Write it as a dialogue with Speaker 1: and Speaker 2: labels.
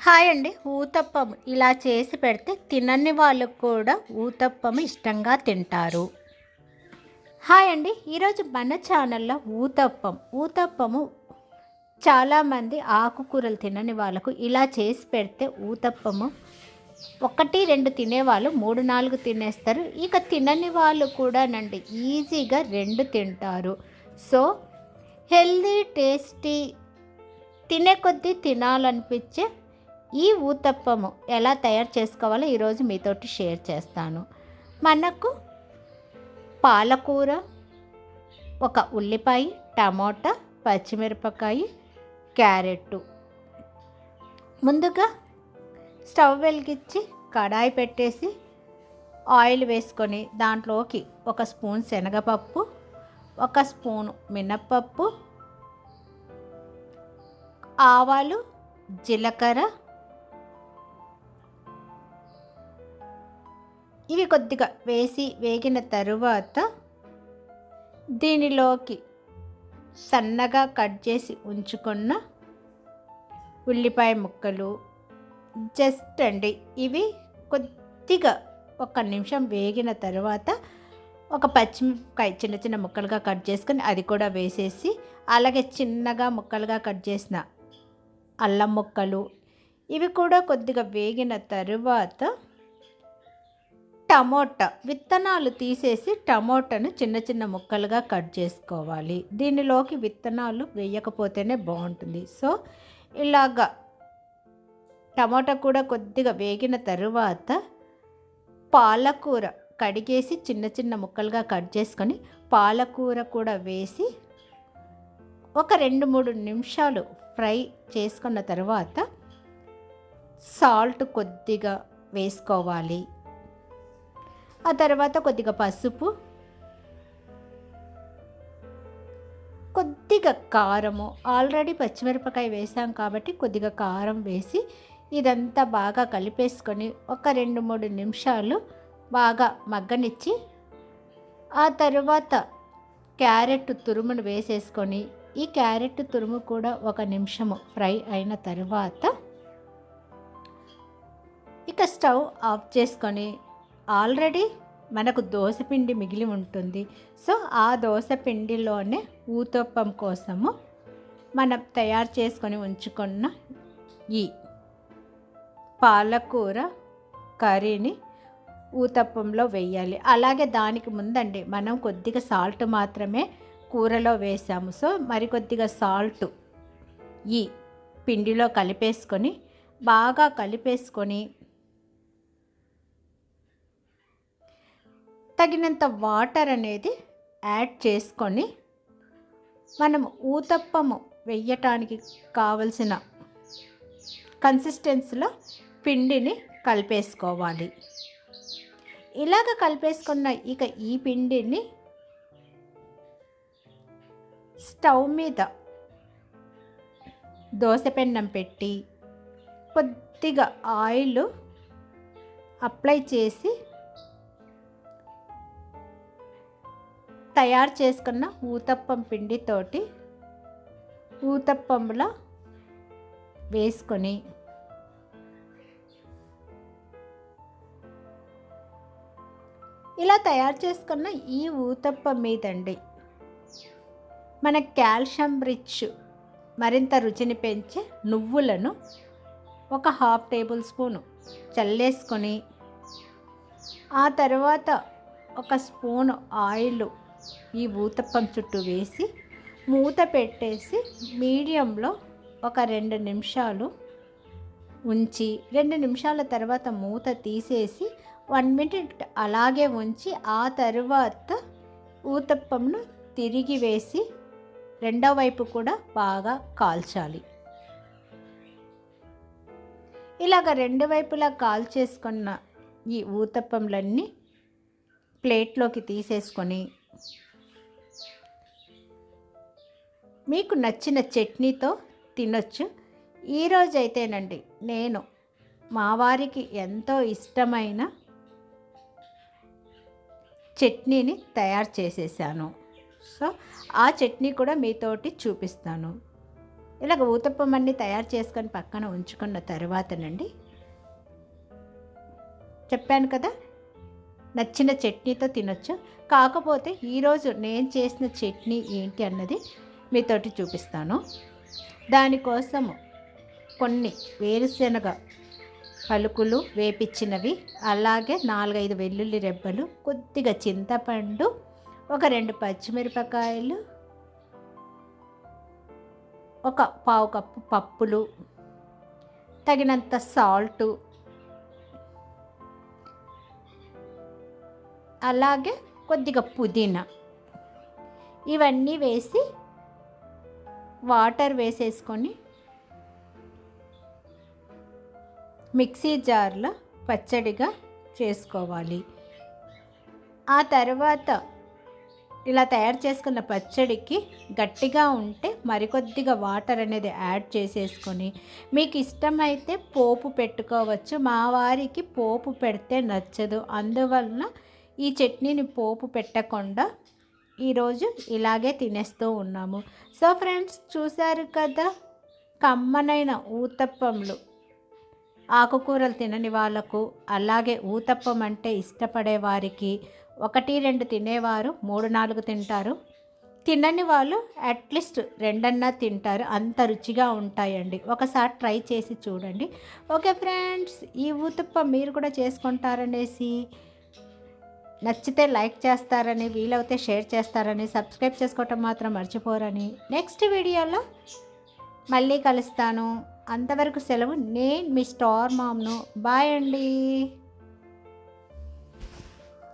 Speaker 1: Hi అండి. ఊతప్పం ఇలా చేసి పెడితే తినని వాళ్ళు కూడా ఊతప్పం ఇష్టంగా తింటారు. హాయ్ అండి. ఈరోజు మన ఛానల్లో ఊతప్పం. ఊతప్పము చాలామంది ఆకుకూరలు తినని వాళ్ళకు ఇలా చేసి పెడితే ఊతప్పము ఒకటి రెండు తినేవాళ్ళు మూడు నాలుగు తినేస్తారు. ఇక తినని వాళ్ళు కూడానండి ఈజీగా రెండు తింటారు. సో హెల్దీ టేస్టీ తినే కొద్దీ తినాలనిపించే ఈ ఊతప్పము ఎలా తయారు చేసుకోవాలో ఈరోజు మీతోటి షేర్ చేస్తాను. మనకు పాలకూర ఒక ఉల్లిపాయ టమోటా పచ్చిమిరపకాయ క్యారెట్ ముందుగా స్టవ్ వెలిగించి కడాయి పెట్టేసి ఆయిల్ వేసుకొని దాంట్లోకి ఒక స్పూన్ శనగపప్పు ఒక స్పూను మినప్పప్పు ఆవాలు జీలకర్ర ఇవి కొద్దిగా వేసి వేగిన తరువాత దీనిలోకి సన్నగా కట్ చేసి ఉంచుకున్న ఉల్లిపాయ ముక్కలు జస్ట్ అండి. ఇవి కొద్దిగా ఒక నిమిషం వేగిన తర్వాత ఒక పచ్చిమిరపకాయ చిన్న చిన్న ముక్కలుగా కట్ చేసుకొని అది కూడా వేసేసి అలాగే చిన్నగా ముక్కలుగా కట్ చేసిన అల్లం ముక్కలు ఇవి కూడా కొద్దిగా వేగిన తరువాత టమోటా విత్తనాలు తీసేసి టమోటాను చిన్న చిన్న ముక్కలుగా కట్ చేసుకోవాలి. దీనిలోకి విత్తనాలు వేయకపోతేనే బాగుంటుంది. సో ఇలాగా టమోటా కూడా కొద్దిగా వేగిన తరువాత పాలకూర కడిగేసి చిన్న చిన్న ముక్కలుగా కట్ చేసుకొని పాలకూర కూడా వేసి ఒక రెండు మూడు నిమిషాలు ఫ్రై చేసుకున్న తర్వాత సాల్ట్ కొద్దిగా వేసుకోవాలి. ఆ తర్వాత కొద్దిగా పసుపు కొద్దిగా కారము. ఆల్రెడీ పచ్చిమిరపకాయ వేసాం కాబట్టి కొద్దిగా కారం వేసి ఇదంతా బాగా కలిపేసుకొని ఒక రెండు మూడు నిమిషాలు బాగా మగ్గనిచ్చి ఆ తర్వాత క్యారెట్ తురుమును వేసేసుకొని ఈ క్యారెట్ తురుము కూడా ఒక నిమిషము ఫ్రై అయిన తర్వాత ఇక స్టవ్ ఆఫ్ చేసుకొని ఆల్రెడీ మనకు దోశపిండి మిగిలి ఉంటుంది. సో ఆ దోశపిండిలోనే ఊతప్పం కోసము మనం తయారు చేసుకొని ఉంచుకున్న ఈ పాలకూర కర్రీని ఊతప్పంలో వేయాలి. అలాగే దానికి ముందండి మనం కొద్దిగా సాల్ట్ మాత్రమే కూరలో వేసాము. సో మరి కొద్దిగా సాల్ట్ ఈ పిండిలో కలిపేసుకొని బాగా కలిపేసుకొని తగినంత వాటర్ అనేది యాడ్ చేసుకొని మనం ఊతప్పము వెయ్యటానికి కావలసిన కన్సిస్టెన్సీలో పిండిని కలిపేసుకోవాలి. ఇలాగ కలిపేసుకున్న ఇక ఈ పిండిని స్టవ్ మీద దోసపెన్నం పెట్టి కొద్దిగా ఆయిల్ అప్లై చేసి తయారు చేసుకున్న ఊతప్పం పిండితోటి ఊతప్పంలో వేసుకొని ఇలా తయారు చేసుకున్న ఈ ఊతప్పం మీదండి. మన కాల్షియం రిచ్ మరింత రుచిని పెంచే నువ్వులను ఒక హాఫ్ టేబుల్ స్పూను చల్లేసుకొని ఆ తర్వాత ఒక స్పూన్ ఆయిల్ ఈ ఊతప్పం చుట్టూ వేసి మూత పెట్టేసి మీడియంలో ఒక రెండు నిమిషాలు ఉంచి రెండు నిమిషాల తర్వాత మూత తీసేసి వన్ మినిట్ అలాగే ఉంచి ఆ తర్వాత ఊతప్పంను తిరిగి వేసి రెండో వైపు కూడా బాగా కాల్చాలి. ఇలాగ రెండు వైపులా కాల్చేసుకున్న ఈ ఊతప్పంలన్నీ ప్లేట్లోకి తీసేసుకొని మీకు నచ్చిన చట్నీతో తినొచ్చు. ఈరోజు అయితేనండి నేను మా వారికి ఎంతో ఇష్టమైన చట్నీని తయారు చేసేసాను. సో ఆ చట్నీ కూడా మీతోటి చూపిస్తాను. ఇలాగ ఊతప్పం అన్నీ తయారు చేసుకొని పక్కన ఉంచుకున్న తర్వాతనండి చెప్పాను కదా నచ్చిన చట్నీతో తినొచ్చు. కాకపోతే ఈరోజు నేను చేసిన చట్నీ ఏంటి అన్నది మీతోటి చూపిస్తాను. దానికోసము కొన్ని వేరుశెనగ పలుకులు వేపించినవి అలాగే నాలుగైదు వెల్లుల్లి రెబ్బలు కొద్దిగా చింతపండు ఒక రెండు పచ్చిమిరపకాయలు ఒక పావు కప్పు పప్పులు తగినంత సాల్టు అలాగే కొద్దిగా పుదీనా. ఇవన్నీ వేసి వాటర్ వేసేసుకొని మిక్సీ జార్లో పచ్చడిగా చేసుకోవాలి. ఆ తర్వాత ఇలా తయారు చేసుకున్న పచ్చడికి గట్టిగా ఉంటే మరికొద్దిగా వాటర్ అనేది యాడ్ చేసేసుకొని మీకు ఇష్టమైతే పోపు పెట్టుకోవచ్చు. మా వారికి పోపు పెడితే నచ్చదు. అందువలన ఈ చట్నీని పోపు పెట్టకుండా ఈరోజు ఇలాగే తినేస్తూ ఉన్నాము. సో ఫ్రెండ్స్ చూశారు కదా? కమ్మనైన ఊతప్పంలు. ఆకుకూరలు తినని వాళ్ళకు అలాగే ఊతప్పం అంటే ఇష్టపడే వారికి ఒకటి రెండు తినేవారు మూడు నాలుగు తింటారు. తినని వాళ్ళు అట్లీస్ట్ రెండన్నా తింటారు. అంత రుచిగా ఉంటాయండి. ఒకసారి ట్రై చేసి చూడండి. ఓకే ఫ్రెండ్స్ ఈ ఊతప్పం మీరు కూడా చేసుకుంటారనేసి నచ్చితే లైక్ చేస్తారని వీలవుతే షేర్ చేస్తారని సబ్స్క్రైబ్ చేసుకోవటం మాత్రం మర్చిపోరని నెక్స్ట్ వీడియోలో మళ్ళీ కలుస్తాను. అంతవరకు సెలవు. నేను మీ స్టార్ మామ్ను. బాయ్ అండి.